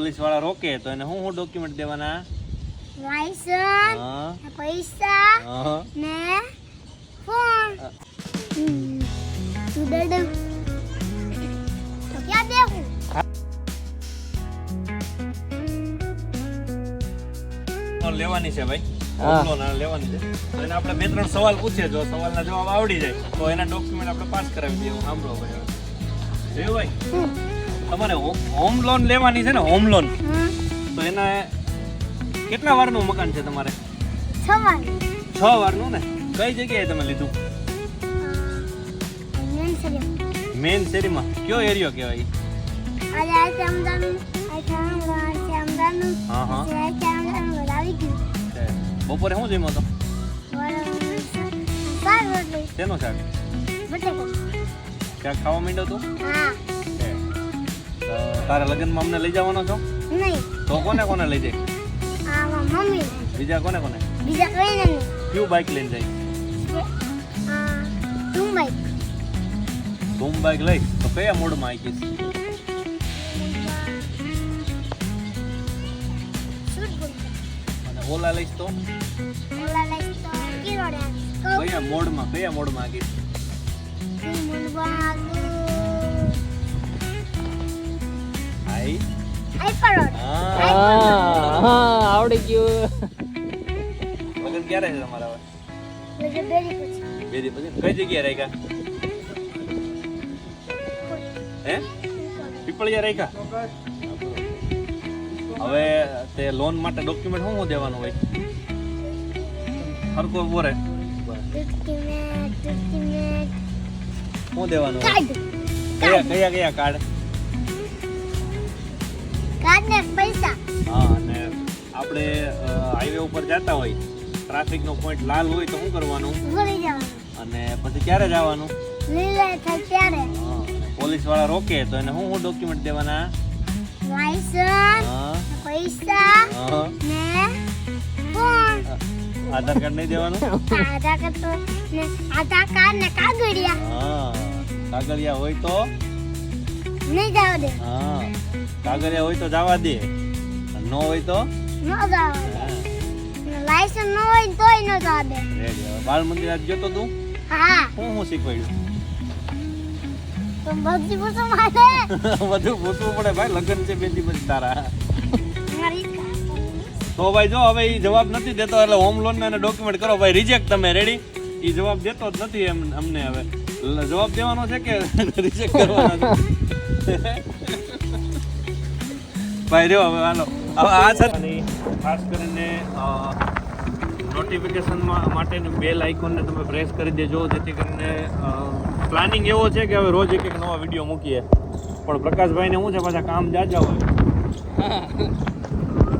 પોલીસવાળા રોકે તો એને શું શું ડોક્યુમેન્ટ દેવાના? લાયસન્સ પૈસા ને ફોન તું દે દે તો ક્યાં દેવું? લેવાની છે ભાઈ. લેવાની છે. એને આપણે બે ત્રણ સવાલ પૂછીએ જો સવાલના જવાબ આવડી જાય તો એના ડોક્યુમેન્ટ આપણે પાસ કરાવી દઈએ સાંભળો ભાઈ જોયું ભાઈ? તમારે હોમ લોન લેવાની છે ને હોમ. લોન તો એના કેટલા વારનું મકાન છે તમારે? છ વારનું. ને? કઈ જગ્યાએ તમે લીધું? મેન શેરીમાં કયો એરિયો કહેવાય. બપોરે શું જમ્યો તો? શેનો શાક ક્યાંક ખાવા માંડ્યો તું? હા. છે. તો તારા લગ્નમાં અમને લઈ જવાનો છો? નહીં. તો કોને કોને લઈ જાય? આ મારા મમ્મી બીજા કોને કોને? બીજા કઈ નહીં. કયું બાઇક લઈને જાય? તું બાઇક તું બાઇક લઈ? તો કયા મોડમાં આવી અને ઓલા લઈશ તો? ઓલા લઈશ તો કિરોડે. કયા મોડમાં કયા મોડમાં આવી તું મુંબઈ હાઈ આઈ. હા. હા હા આવડી ગયું. લગ્ન ક્યારે છે તમારા હવે? લગે બેરી પછી. બે દી પછી? કઈ જગ્યાએ રાખ્યા? હે? પીપળિયા રાખ્યા? હવે તે લોન માટે ડોક્યુમેન્ટ શું શું દેવાનું હોય? હરકો બોરે શું દેવાનું હોય? કયા કયા કયા કાર્ડ આપણે હાઈવે ઉપર જતા હોય ટ્રાફિકનો પોઈન્ટ લાલ હોય તો શું કરવાનું? અને પછી ક્યારે જવાનું? પોલીસવાળા રોકે તો એને શું શું ડોક્યુમેન્ટ દેવાના? પૈસા આધાર કાર્ડ નહીં દેવાનું? આધાર કાર્ડ તો ને આધાર કાર્ડ ને કાગળિયા. હા. કાગળિયા હોય તો? નહીં જવા દે. હા. કાગળિયા હોય તો જવા દે. ન હોય તો? બાળ મંદિર આજ ગયો તો હા શું શીખવાડ્યું બધી પૂછવું પડે ભાઈ લગ્ન છે બેટી પછી તારા તો ભાઈ જો હવે એ જવાબ નથી દેતો એટલે હોમ લોન ને ડોક્યુમેન્ટ કરો ભાઈ રિજેક્ટ તમે રેડી એ જવાબ દેતો જ નથી એમ અમને હવે જવાબ દેવાનો છે કે રિજેક્ટ કરવાનો ભાઈ, રહ્યો હવે, હાલો. આ છે ખાસ કરીને નોટિફિકેશન માટેની બેલ આઇકોનને તમે પ્રેસ કરી દેજો જેથી કરીને પ્લાનિંગ એવો છે કે હવે રોજ એક એક નવા વીડિયો મૂકીએ. પણ પ્રકાશભાઈને શું છે પાછા કામ જાજા હોય.